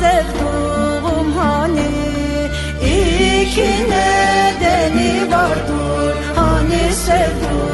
sevduğum hani? İki nedeni vardır. Hani sevduğum